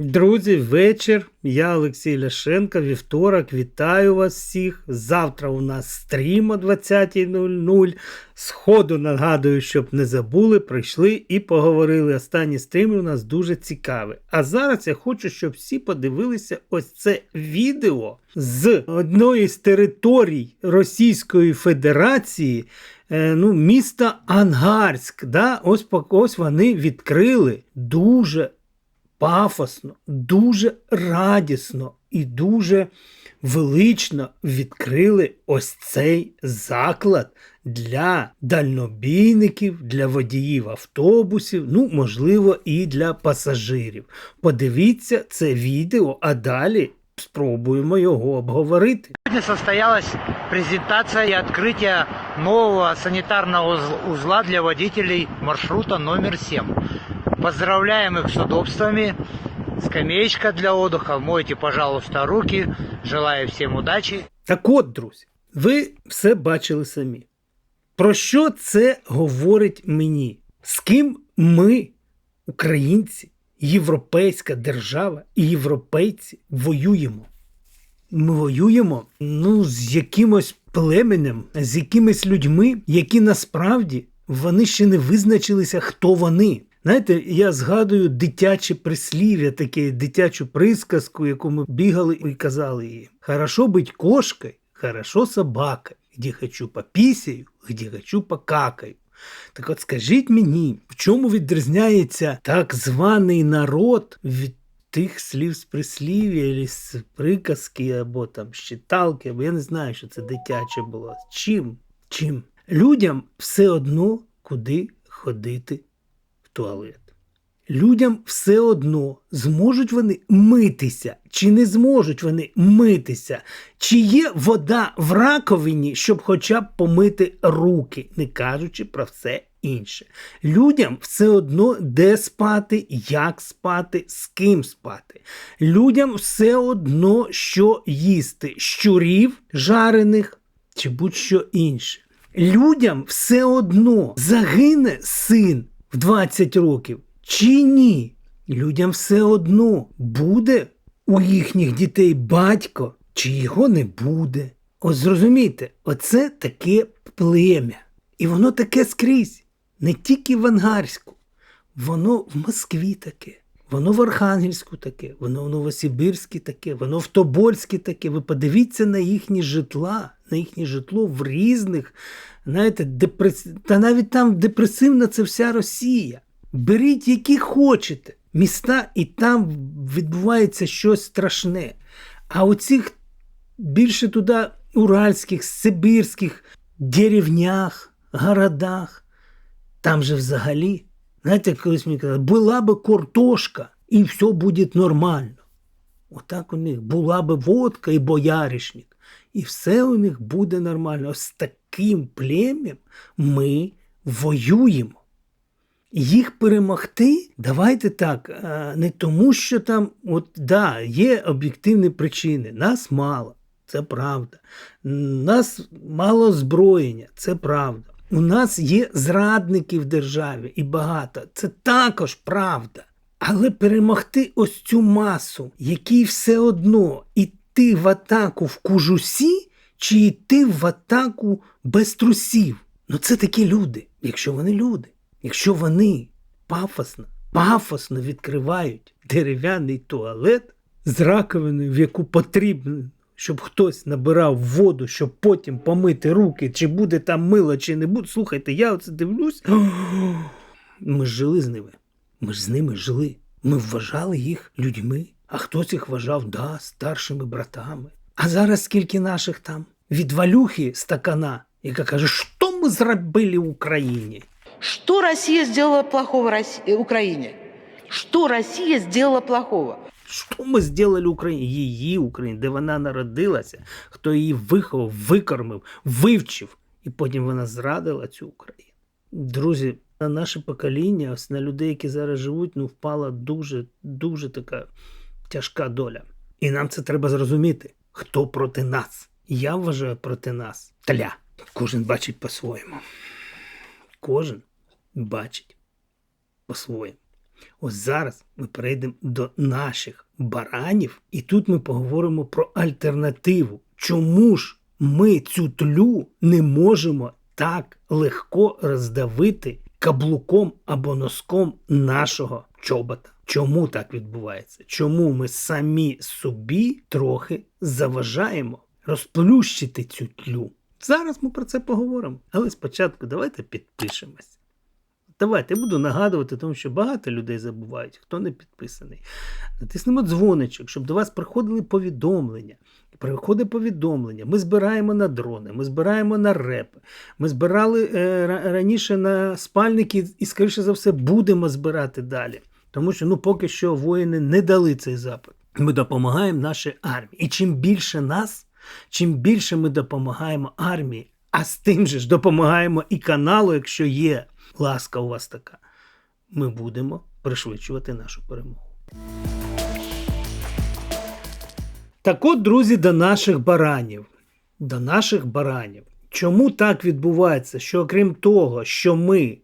Друзі, вечір. Я Олексій Ляшенко, вівторок. Вітаю вас всіх. Завтра у нас стрім о 20.00. Сходу нагадую, щоб не забули, прийшли і поговорили. Останні стріми у нас дуже цікаві. А зараз я хочу, щоб всі подивилися ось це відео з одної з територій Російської Федерації. е, Ну, міста Ангарськ, да? ось, ось вони відкрили дуже пафосно, дуже радісно і дуже велично відкрили ось цей заклад для дальнобійників, для водіїв автобусів, ну, можливо, і для пасажирів. Подивіться це відео, а далі спробуємо його обговорити. Сегодня состоялась презентация и открытие нового санитарного уз- узла для водителей маршрута номер 7. Поздравляем их с удобствами. Скамеечка для отдыха. Мойте, пожалуйста, руки. Желаю всем удачи. Так от, друзі, ви все бачили самі. Про що це говорить мені? З ким ми, українці, європейська держава і європейці воюємо? Ми воюємо ну, з якимось племенем, з якимись людьми, які насправді вони ще не визначилися, хто вони. Знаєте, я згадую дитяче прислів'я, таке дитячу присказку, яку ми бігали і казали їй: Хорошо бить кошкою, хорошо собакою, где хочу попісяю, где хочу покакаю. Так от скажіть мені, в чому відрізняється так званий народ від тих слів з прислів'я, з приказки, або там з читалки, або я не знаю, що це дитяче було. Чим? Чим? Людям все одно куди ходити туалет. Людям все одно, зможуть вони митися, чи не зможуть вони митися, чи є вода в раковині, щоб хоча б помити руки, не кажучи про все інше. Людям все одно де спати, як спати, з ким спати. Людям все одно що їсти щурів жарених чи будь-що інше. Людям все одно загине син в 20 років чи ні. Людям все одно буде у їхніх дітей батько, чи його не буде. От зрозумійте, оце таке плем'я. І воно таке скрізь, не тільки в Ангарську, воно в Москві таке. Воно в Архангельську таке, воно в Новосибирську таке, воно в Тобольську таке. Ви подивіться на їхні житла, на їхнє житло в різних, знаєте, депрес... та навіть там депресивна це вся Росія. Беріть, які хочете міста, і там відбувається щось страшне. А у цих більше туди уральських, сибірських деревнях, городах, там же взагалі, знаєте, колись мені казали, була би картошка, і все буде нормально. Отак у них була би водка і бояришник, і все у них буде нормально. Ось з таким плем'ям ми воюємо. Їх перемогти, давайте так, не тому, що там, от да, є об'єктивні причини. Нас мало, це правда. Нас мало озброєння, це правда. У нас є зрадники в державі і багато. Це також правда. Але перемогти ось цю масу, якій все одно іти в атаку в кужусі, чи йти в атаку без трусів. Ну це такі люди, якщо вони люди. Якщо вони пафосно, пафосно відкривають дерев'яний туалет з раковиною, в яку потрібно, щоб хтось набирав воду, щоб потім помити руки, чи буде там мило, чи не буде. Слухайте, я оце дивлюсь. Ми ж жили з ними. Ми ж з ними жили. Ми вважали їх людьми, а хтось їх вважав, да, старшими братами. А зараз скільки наших там? Від валюхи стакана, яка каже, що ми зробили Україні? Что Россия сделала плохого Рос- Украине? Что Россия сделала плохого? Що ми зробили Україні? Її Україні, де вона народилася, хто її виховав, викормив, вивчив, і потім вона зрадила цю Україну. Друзі, на наше покоління, ось на людей, які зараз живуть, ну впала дуже, дуже така тяжка доля. І нам це треба зрозуміти, хто проти нас. Я вважаю проти нас. Тля. Кожен бачить по-своєму. Кожен бачить по-своєму. Ось зараз ми перейдемо до наших баранів, і тут ми поговоримо про альтернативу. Чому ж ми цю тлю не можемо так легко роздавити каблуком або носком нашого чобота? Чому так відбувається? Чому ми самі собі трохи заважаємо розплющити цю тлю? Зараз ми про це поговоримо. Але спочатку давайте підпишемось. Давайте я буду нагадувати, тому що багато людей забувають, хто не підписаний. Натиснемо дзвоничок, щоб до вас приходили повідомлення. Приходить повідомлення. Ми збираємо на дрони, ми збираємо на репи. Ми збирали е, раніше на спальники і, скоріше за все, будемо збирати далі. Тому що ну, поки що воїни не дали цей запит. Ми допомагаємо нашій армії. І чим більше нас, чим більше ми допомагаємо армії, а з тим же ж допомагаємо і каналу, якщо є ласка у вас така, ми будемо пришвидшувати нашу перемогу. Так от, друзі, до наших баранів. До наших баранів. Чому так відбувається? Що окрім того, що ми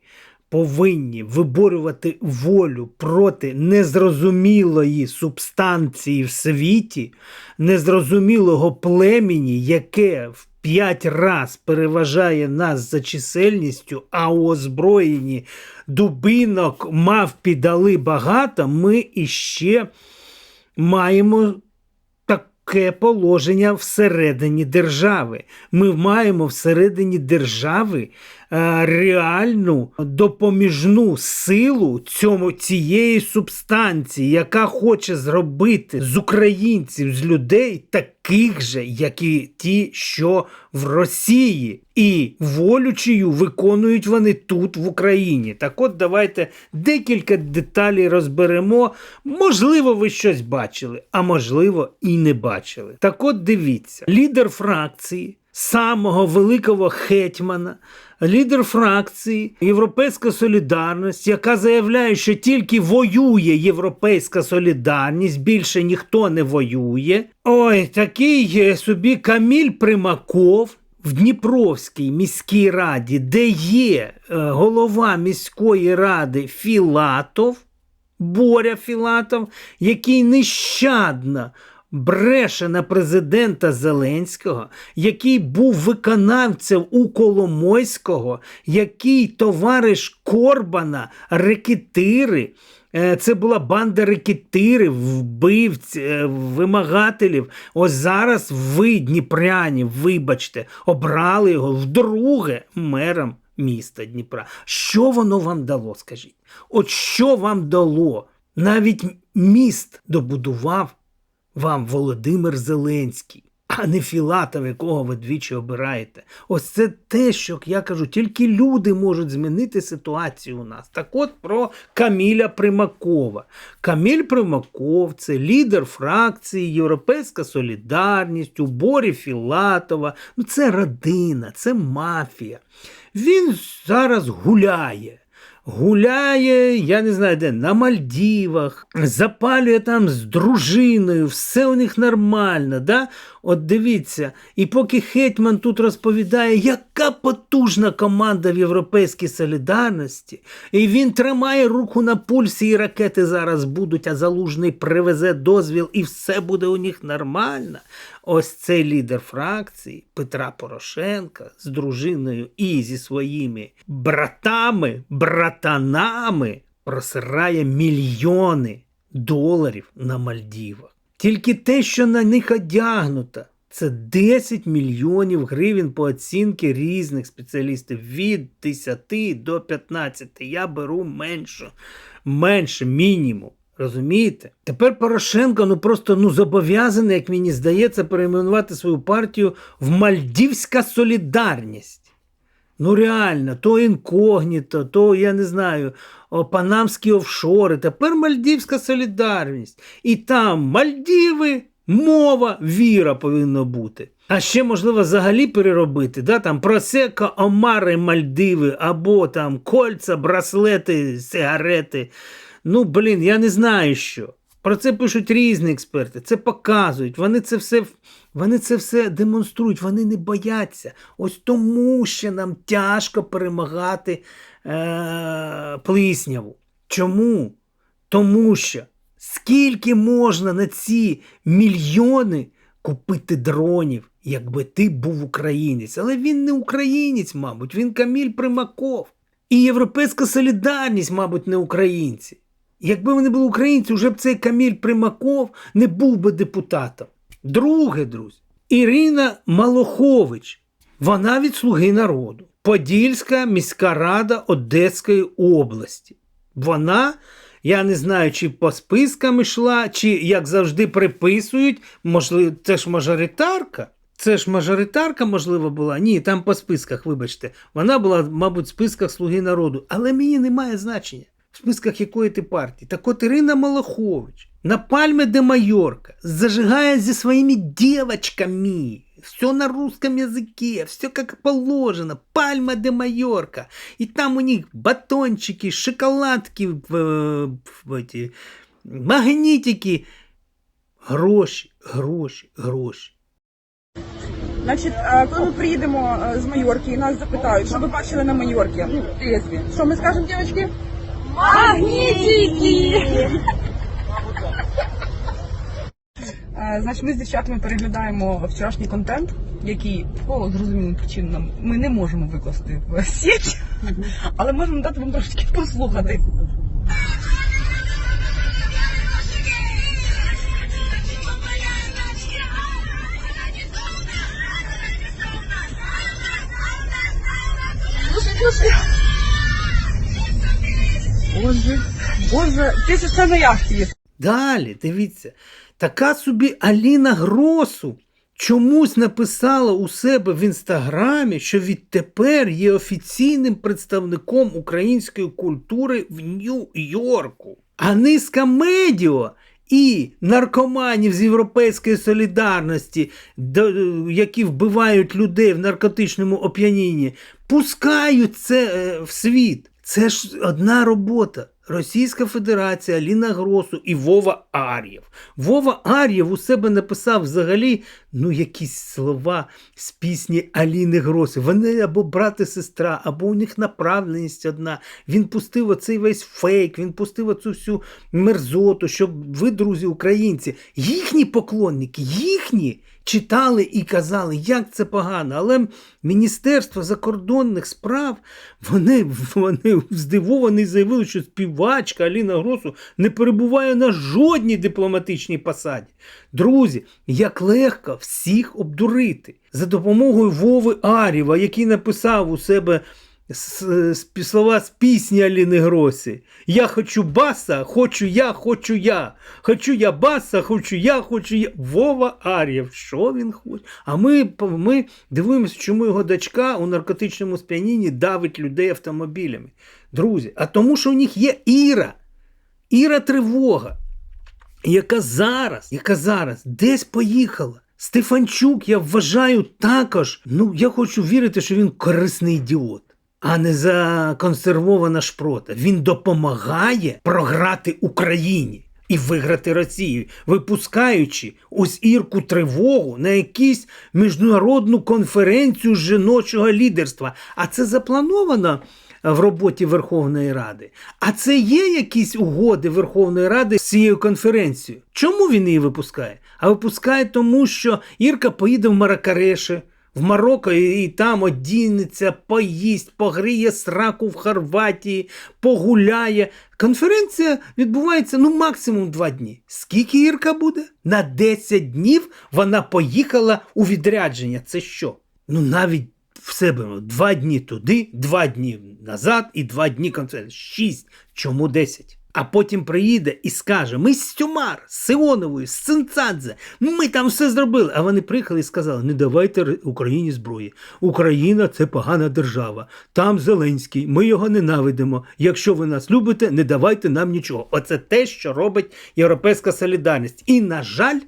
повинні виборювати волю проти незрозумілої субстанції в світі, незрозумілого племені, яке в п'ять раз переважає нас за чисельністю, а у озброєнні дубинок мав піддали багато, ми іще маємо таке положення всередині держави. Ми маємо всередині держави реальну допоміжну силу цьому цієї субстанції, яка хоче зробити з українців, з людей таких же, як і ті, що в Росії. І волю чию виконують вони тут, в Україні. Так от давайте декілька деталей розберемо. Можливо, ви щось бачили, а можливо, і не бачили. Так от дивіться, лідер фракції. Самого великого гетьмана, лідер фракції Європейська Солідарність, яка заявляє, що тільки воює Європейська Солідарність, більше ніхто не воює. Ой, такий собі Каміль Примаков в Дніпровській міській раді, де є е, голова міської ради Філатов, Боря Філатов, який нещадно бреше на президента Зеленського, який був виконавцем у Коломойського, який товариш Корбана, рекетири. Е, Це була банда рекетирів, вбивць, е, вимагателів. Ось зараз ви, Дніпряні, вибачте, обрали його вдруге мером міста Дніпра. Що воно вам дало, скажіть? От що вам дало? Навіть міст добудував вам Володимир Зеленський, а не Філатов, якого ви двічі обираєте. Ось це те, що я кажу, тільки люди можуть змінити ситуацію у нас. Так от про Каміля Примакова. Каміль Примаков це лідер фракції Європейська Солідарність, у Борі Філатова. Ну це родина, це мафія. Він зараз гуляє гуляє, я не знаю де, на Мальдівах, запалює там з дружиною, все у них нормально. Да? От дивіться, і поки Хетьман тут розповідає, яка потужна команда в Європейській солідарності, і він тримає руку на пульсі, і ракети зараз будуть, а залужний привезе дозвіл, і все буде у них нормально. Ось цей лідер фракції Петра Порошенка з дружиною і зі своїми братами, братанами просирає мільйони доларів на Мальдівах. Тільки те, що на них одягнуто, це 10 мільйонів гривень по оцінки різних спеціалістів від 10 до 15. Я беру менше, менше мінімум. Розумієте? Тепер Порошенко ну просто ну зобов'язаний, як мені здається, перейменувати свою партію в Мальдівська Солідарність. Ну реально, то інкогніто, то я не знаю, панамські офшори, тепер Мальдівська солідарність. І там Мальдіви, мова, віра повинна бути. А ще можливо взагалі переробити, да, там просека, омари, Мальдиви, або там кольца, браслети, сигарети. Ну, блін, я не знаю що. Про це пишуть різні експерти, це показують, вони це все вони це все демонструють, вони не бояться. Ось тому ще нам тяжко перемагати е- плисняву. Чому? Тому що скільки можна на ці мільйони купити дронів, якби ти був українець. Але він не українець, мабуть, він Каміль Примаков. І Європейська солідарність, мабуть, не українці. Якби вони були українці, вже б цей Каміль Примаков не був би депутатом. Друге, друзі, Ірина Малохович, вона від Слуги народу, Подільська міська рада Одеської області. Вона, я не знаю, чи по спискам йшла, чи як завжди приписують, можливо, це ж мажоритарка. Це ж мажоритарка, можливо, була. Ні, там по списках, вибачте. Вона була, мабуть, в списках Слуги народу. Але мені немає значення, в списках якої ти партії. Так от Ірина Малахович на Пальме де Майорка зажигає зі своїми девочками. Все на русском языке, все как положено. Пальма де Майорка. И там у них батончики, шоколадки, эти, магнитики. Гроші, гроші, гроші. Значить, коли ми приїдемо е, з Майорки і нас запитають, що ви бачили на Майорці, що ми скажемо, дівчатки? Магнітики! Е, Значить, ми з дівчатами переглядаємо вчорашній контент, який по зрозумілим причинам ми не можемо викласти в сеть, але можемо дати вам трошечки послухати. Слушай, слушай. Боже, боже, ти ж це на яхті є. Далі, дивіться, така собі Аліна Гросу чомусь написала у себе в інстаграмі, що відтепер є офіційним представником української культури в Нью-Йорку. А низка медіа і наркоманів з Європейської солідарності, які вбивають людей в наркотичному оп'янінні, пускають це е, в світ. Це ж одна робота. Російська Федерація, Ліна Гросу і Вова Ар'єв. Вова Ар'єв у себе написав взагалі ну, якісь слова з пісні Аліни Гроси. Вони або брат і сестра, або у них направленість одна. Він пустив оцей весь фейк, він пустив оцю всю мерзоту, щоб ви, друзі, українці, їхні поклонники, їхні читали і казали, як це погано. Але Міністерство закордонних справ вони, вони здивовані заявили, що співачка Аліна Гросу не перебуває на жодній дипломатичній посаді. Друзі, як легко всіх обдурити за допомогою Вови Арєва, який написав у себе слова з пісні Аліни Гросі. Я хочу баса, хочу я, хочу я. Хочу я баса, хочу я, хочу я. Вова Ар'єв. Що він хоче? А ми, ми дивимося, чому його дочка у наркотичному сп'янінні давить людей автомобілями. Друзі, а тому, що у них є Іра. Іра тривога, яка зараз, яка зараз десь поїхала. Стефанчук, я вважаю, також. Ну, я хочу вірити, що він корисний ідіот, а не законсервована шпрота. Він допомагає програти Україні і виграти Росію, випускаючи ось Ірку тривогу на якусь міжнародну конференцію жіночого лідерства. А це заплановано в роботі Верховної Ради. А це є якісь угоди Верховної Ради з цією конференцією. Чому він її випускає? А випускає тому, що Ірка поїде в Маракареше, в Марокко і, і там одінеться, поїсть, погріє сраку в Хорватії, погуляє. Конференція відбувається ну максимум два дні. Скільки Ірка буде? На 10 днів вона поїхала у відрядження. Це що? Ну навіть в себе два дні туди, два дні назад і два дні концерт. Шість. Чому десять? А потім приїде і скаже: ми з Стюмар, з Сионовою, з Цинцадзе, ми там все зробили. А вони приїхали і сказали: не давайте Україні зброї. Україна це погана держава. Там Зеленський, ми його ненавидимо. Якщо ви нас любите, не давайте нам нічого. Оце те, що робить Європейська солідарність. І, на жаль,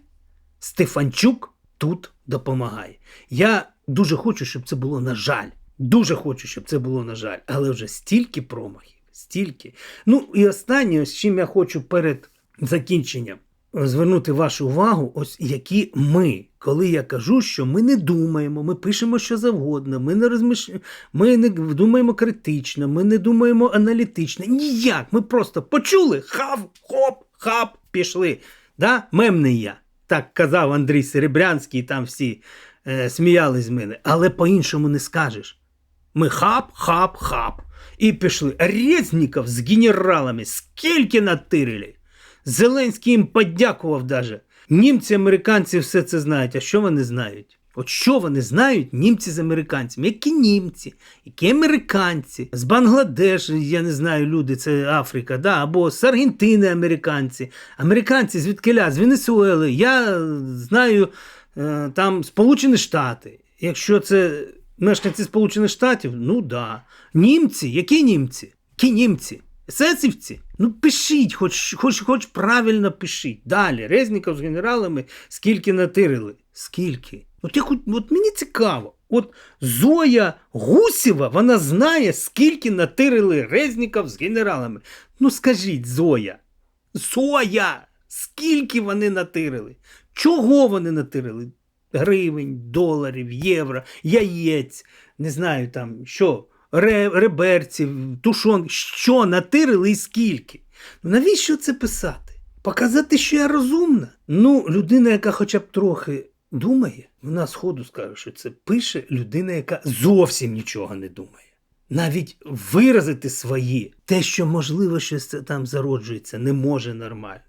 Стефанчук тут допомагає. Я дуже хочу, щоб це було на жаль. Дуже хочу, щоб це було на жаль, але вже стільки промахів, стільки. Ну і останнє, з чим я хочу перед закінченням звернути вашу увагу, ось які ми коли я кажу, що ми не думаємо, ми пишемо що завгодно, ми не розмиш... ми не думаємо критично, ми не думаємо аналітично. Ніяк. Ми просто почули, хав, хоп, хап, пішли. Да? Мемний я. Так казав Андрій Серебрянський, там всі е, сміялись з мене. Але по-іншому не скажеш. Ми хап, хап, хап. І пішли. Резніков з генералами скільки натирили. Зеленський їм подякував даже. Німці, американці все це знають. А що вони знають? От що вони знають, німці з американцями? Які німці, які американці, з Бангладеш, я не знаю, люди, це Африка, да? або з Аргентини американці, американці звідкиля, з Венесуели. Я знаю е, там Сполучені Штати. Якщо це мешканці Сполучених Штатів, ну да. Німці, які німці? Які німці? Есесівці? Ну пишіть, хоч, хоч, хоч правильно пишіть. Далі. Резніков з генералами скільки натирили? Скільки? От, я, хоч- от мені цікаво. От Зоя Гусєва, вона знає, скільки натирили Резніков з генералами. Ну скажіть, Зоя. Зоя! Скільки вони натирили? Чого вони натирили? Гривень, доларів, євро, яєць, не знаю там, що, реберців, тушон, що натирили і скільки? Ну навіщо це писати? Показати, що я розумна? Ну, людина, яка хоча б трохи думає, вона сходу скаже, що це пише людина, яка зовсім нічого не думає. Навіть виразити свої, те, що можливо щось там зароджується, не може нормально.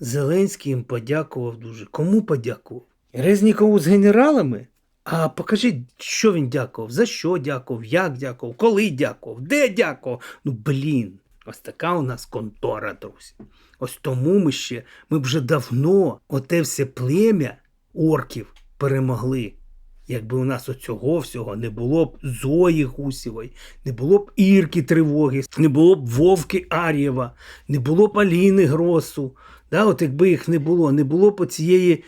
Зеленський їм подякував дуже. Кому подякував? Резнікову з генералами? А покажіть, що він дякував, за що дякував, як дякував, коли дякував, де дякував. Ну блін, ось така у нас контора, друзі. Ось тому ми ще, ми вже давно оте все плем'я орків перемогли. Якби у нас оцього всього не було б Зої Гусєвої, не було б Ірки Тривоги, не було б Вовки Ар'єва, не було б Аліни Гросу. Да, от якби їх не було, не було б цієї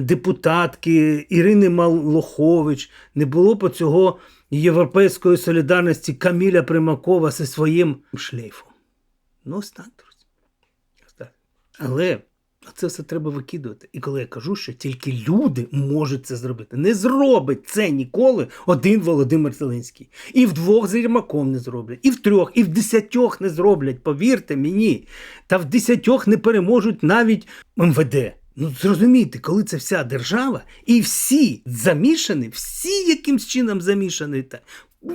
депутатки Ірини Малохович, не було б цього європейської солідарності Каміля Примакова зі своїм шлейфом. Ну, ось так, друзі. Але це все треба викидувати. І коли я кажу, що тільки люди можуть це зробити, не зробить це ніколи один Володимир Зеленський. І вдвох з Єрмаком не зроблять, і в трьох, і в десятьох не зроблять, повірте мені. Та в десятьох не переможуть навіть МВД. Ну зрозумійте, коли це вся держава, і всі замішані, всі якимсь чином замішані, та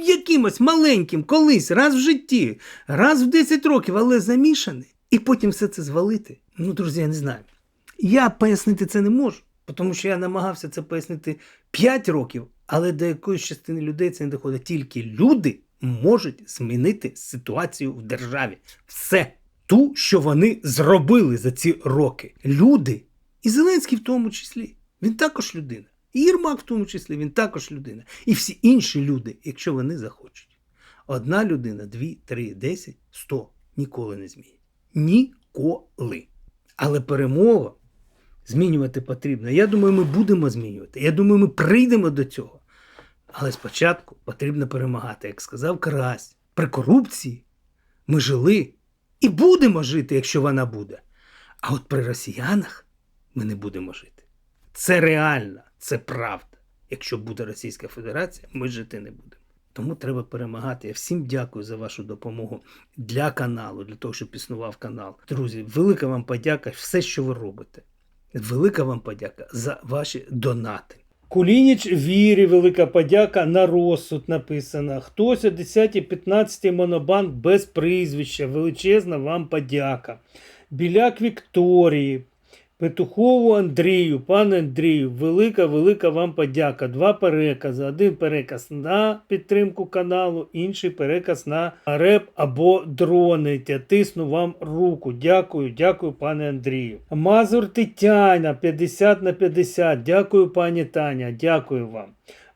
якимось маленьким, колись, раз в житті, раз в 10 років, але замішані, і потім все це звалити. Ну, друзі, я не знаю. Я пояснити це не можу, тому що я намагався це пояснити 5 років, але до якоїсь частини людей це не доходить. Тільки люди можуть змінити ситуацію в державі. Все. Ту, що вони зробили за ці роки. Люди, і Зеленський в тому числі, він також людина. І Єрмак в тому числі, він також людина. І всі інші люди, якщо вони захочуть. Одна людина, дві, три, десять, сто ніколи не змінять. Ніколи. Але перемога змінювати потрібно. Я думаю, ми будемо змінювати. Я думаю, ми прийдемо до цього. Але спочатку потрібно перемагати, як сказав Карась. При корупції ми жили і будемо жити, якщо вона буде. А от при росіянах ми не будемо жити. Це реально, це правда. Якщо буде Російська Федерація, ми жити не будемо. Тому треба перемагати. Я всім дякую за вашу допомогу для каналу, для того, щоб існував канал. Друзі, велика вам подяка, все, що ви робите. Велика вам подяка за ваші донати. Кулініч вірі, велика подяка на розсуд написано. Хтось о 10-15 монобанк без прізвища. Величезна вам подяка. Біляк Вікторії, Петухову Андрію, пане Андрію, велика, велика вам подяка. Два перекази. Один переказ на підтримку каналу, інший переказ на реп або дрони. Я тисну вам руку. Дякую, дякую, пане Андрію. Мазур Тетяна, 50 на 50. Дякую, пані Таня. Дякую вам.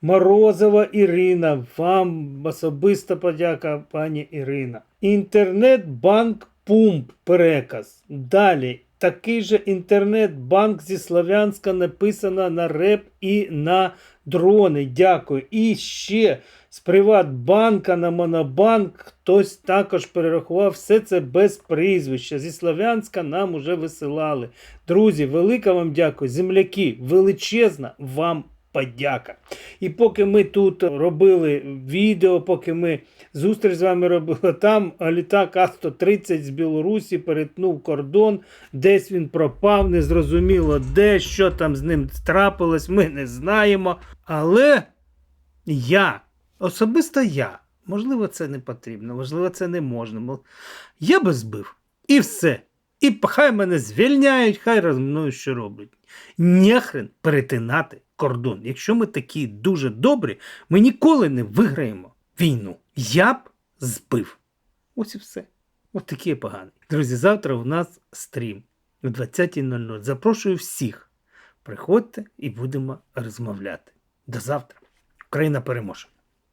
Морозова Ірина, вам особиста подяка, пані Ірина. Інтернет-банк Пумп переказ. Далі. Такий же інтернет-банк зі Слов'янська написано на реп і на дрони, дякую. І ще з Приватбанка на Монобанк хтось також перерахував все це без прізвища. Зі Слов'янська нам уже висилали. Друзі, велика вам дякую. Земляки, величезна вам подяка. І поки ми тут робили відео, поки ми зустріч з вами робили, там літак А-130 з Білорусі перетнув кордон, десь він пропав, незрозуміло де, що там з ним трапилось, ми не знаємо. Але я, особисто я, можливо, це не потрібно, можливо, це не можна. Я би збив. І все. І хай мене звільняють, хай роз мною що роблять. Нехрен перетинати кордон. Якщо ми такі дуже добрі, ми ніколи не виграємо війну. Я б збив. Ось і все. Ось такий я поганий. Друзі, завтра у нас стрім о 20.00. Запрошую всіх. Приходьте і будемо розмовляти. До завтра. Україна переможе!